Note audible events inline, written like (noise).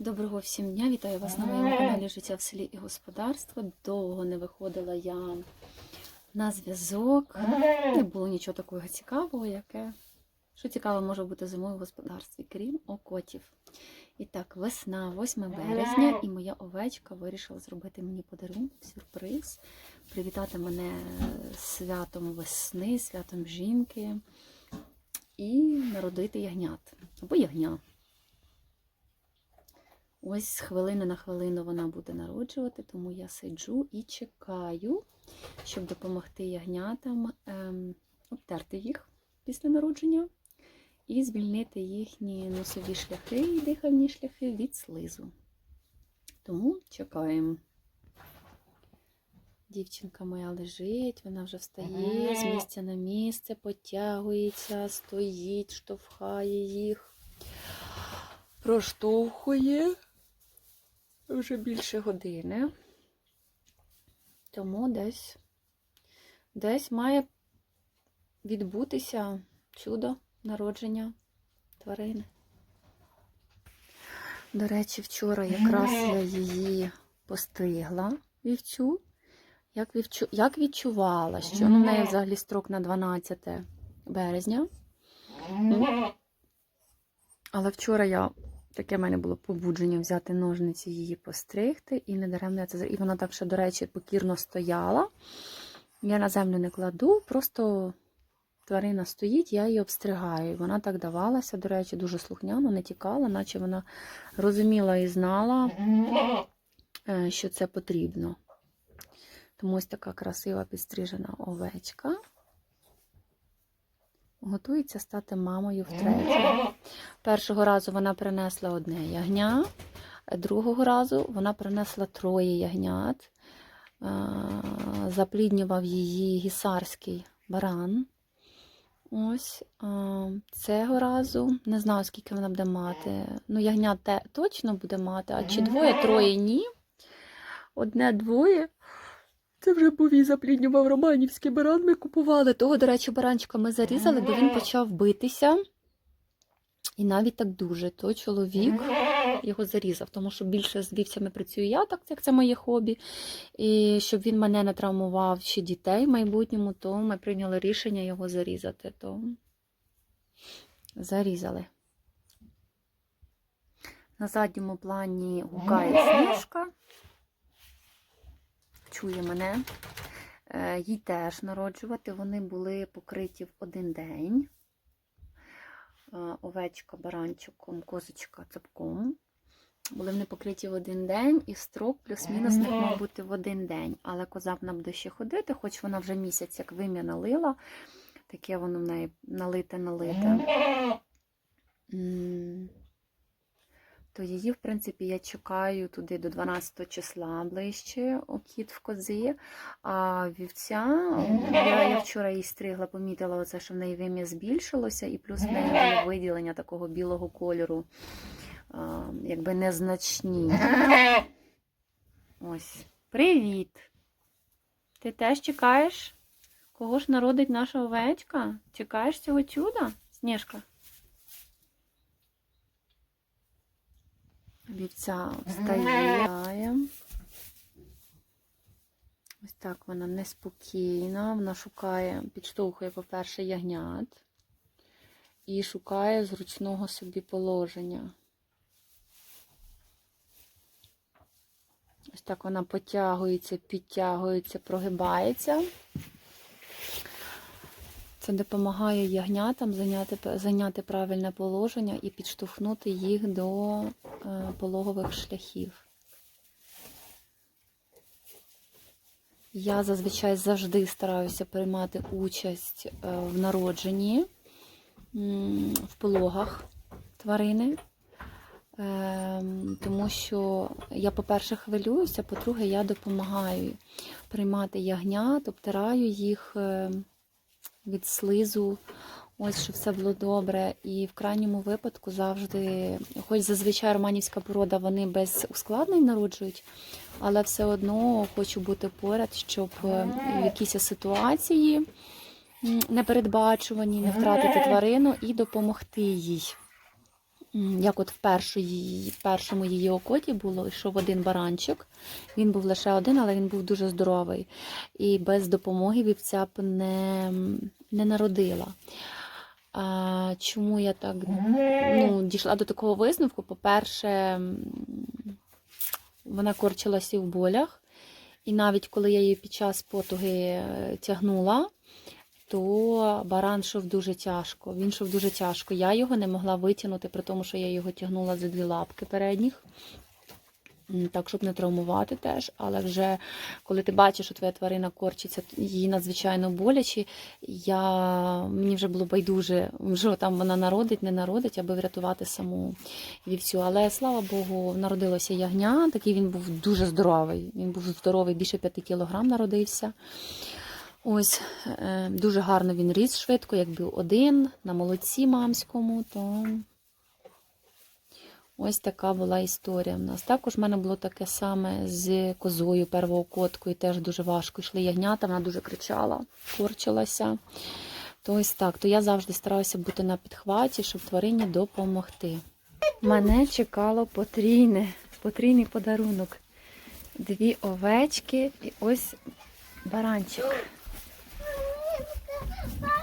Доброго всім дня! Вітаю вас на моєму каналі Життя в селі і господарство. Довго не виходила я на зв'язок. Не було нічого такого цікавого, яке. Що цікаво може бути зимою в господарстві, крім окотів. І так, весна, 8 березня, і моя овечка вирішила зробити мені подарунок, сюрприз, привітати мене святом весни, святом жінки і народити ягнят або ягня. Ось з хвилини на хвилину вона буде народжувати, тому я сиджу і чекаю, щоб допомогти ягнятам ем, обтерти їх після народження і звільнити їхні носові шляхи і дихальні шляхи від слизу. Тому чекаємо. Дівчинка моя лежить, вона вже встає з місця на місце, потягується, стоїть, штовхає їх, проштовхує вже більше години. Тому десь, десь має відбутися чудо народження тварини. До речі, вчора якраз я її постригла вівцю. Як, вівчу, як відчувала, що ну, в неї взагалі строк на 12 березня. Але вчора я таке в мене було побудження взяти ножниці, її постригти, і недаремно я це І вона так ще, до речі, покірно стояла. Я на землю не кладу, просто тварина стоїть, я її обстригаю. І вона так давалася, до речі, дуже слухняно, не тікала, наче вона розуміла і знала, е, що це потрібно. Тому ось така красива підстрижена овечка. Готується стати мамою втретє. (laughs) Першого разу вона принесла одне ягня, другого разу вона принесла троє ягнят. Запліднював її гісарський баран. Ось цього разу не знаю, скільки вона буде мати. Ну, ягня те точно буде мати, а чи двоє, троє ні. Одне двоє. Це вже був і запліднював романівський баран. Ми купували. Того, до речі, баранчика ми зарізали, бо він почав битися. І навіть так дуже. То чоловік його зарізав, тому що більше з вівцями працюю я, так як це моє хобі. І щоб він мене не травмував чи дітей в майбутньому, то ми прийняли рішення його зарізати. То зарізали. На задньому плані гукає сніжка. Чує мене. Е, Їй теж народжувати. Вони були покриті в один день. Е, Овечка баранчиком, козочка цапком. Були вони покриті в один день, і строк плюс-мінус не мав бути в один день. Але коза б нам буде ще ходити, хоч вона вже місяць як вим'я налила. Таке воно в неї налите-налите. То її, в принципі, я чекаю туди до 12 числа ближче, окіт в кози. А вівця, я, я вчора її стригла, помітила, оце, що в неї вим'я збільшилося, і плюс в неї виділення такого білого кольору, а, якби незначні. Ось. Привіт! Ти теж чекаєш? Кого ж народить наша овечка? Чекаєш цього чуда, Сніжка? Вівця встає. Ось так вона неспокійна. Вона шукає, підштовхує, по-перше, ягнят і шукає зручного собі положення. Ось так вона потягується, підтягується, прогибається. Це допомагає ягнятам зайняти, зайняти правильне положення і підштовхнути їх до е, пологових шляхів. Я зазвичай завжди стараюся приймати участь е, в народженні, в пологах тварини. Ем, Тому що я, по-перше, хвилююся, по-друге, я допомагаю приймати ягнят, обтираю їх е, від слизу, ось щоб все було добре. І в крайньому випадку завжди, хоч зазвичай романівська порода, вони без ускладнень народжують, але все одно хочу бути поряд, щоб е, в якійсь ситуації непередбачувані, не втратити тварину і допомогти їй. Як от в, першої, першому її окоті було, йшов один баранчик. Він був лише один, але він був дуже здоровий. І без допомоги вівця б не, не народила. А, чому я так ну, дійшла до такого висновку? По-перше, вона корчилася в болях. І навіть коли я її під час потуги е, тягнула, то баран йшов дуже тяжко. Він йшов дуже тяжко. Я його не могла витягнути, при тому, що я його тягнула за дві лапки передніх. Так, щоб не травмувати теж. Але вже коли ти бачиш, що твоя тварина корчиться, їй надзвичайно боляче. Я... Мені вже було байдуже, що там вона народить, не народить, аби врятувати саму вівцю. Але слава Богу, народилося ягня. Такий він був дуже здоровий. Він був здоровий, більше 5 кілограм народився. Ось е, дуже гарно він ріс швидко, якби один на молодці мамському, то ось така була історія в нас. Також в мене було таке саме з козою, первоокоткою, теж дуже важко йшли ягнята, вона дуже кричала, корчилася. То ось так. То я завжди стараюся бути на підхваті, щоб тварині допомогти. Мене чекало потрійне, потрійний подарунок. Дві овечки і ось баранчик. Bye. (laughs)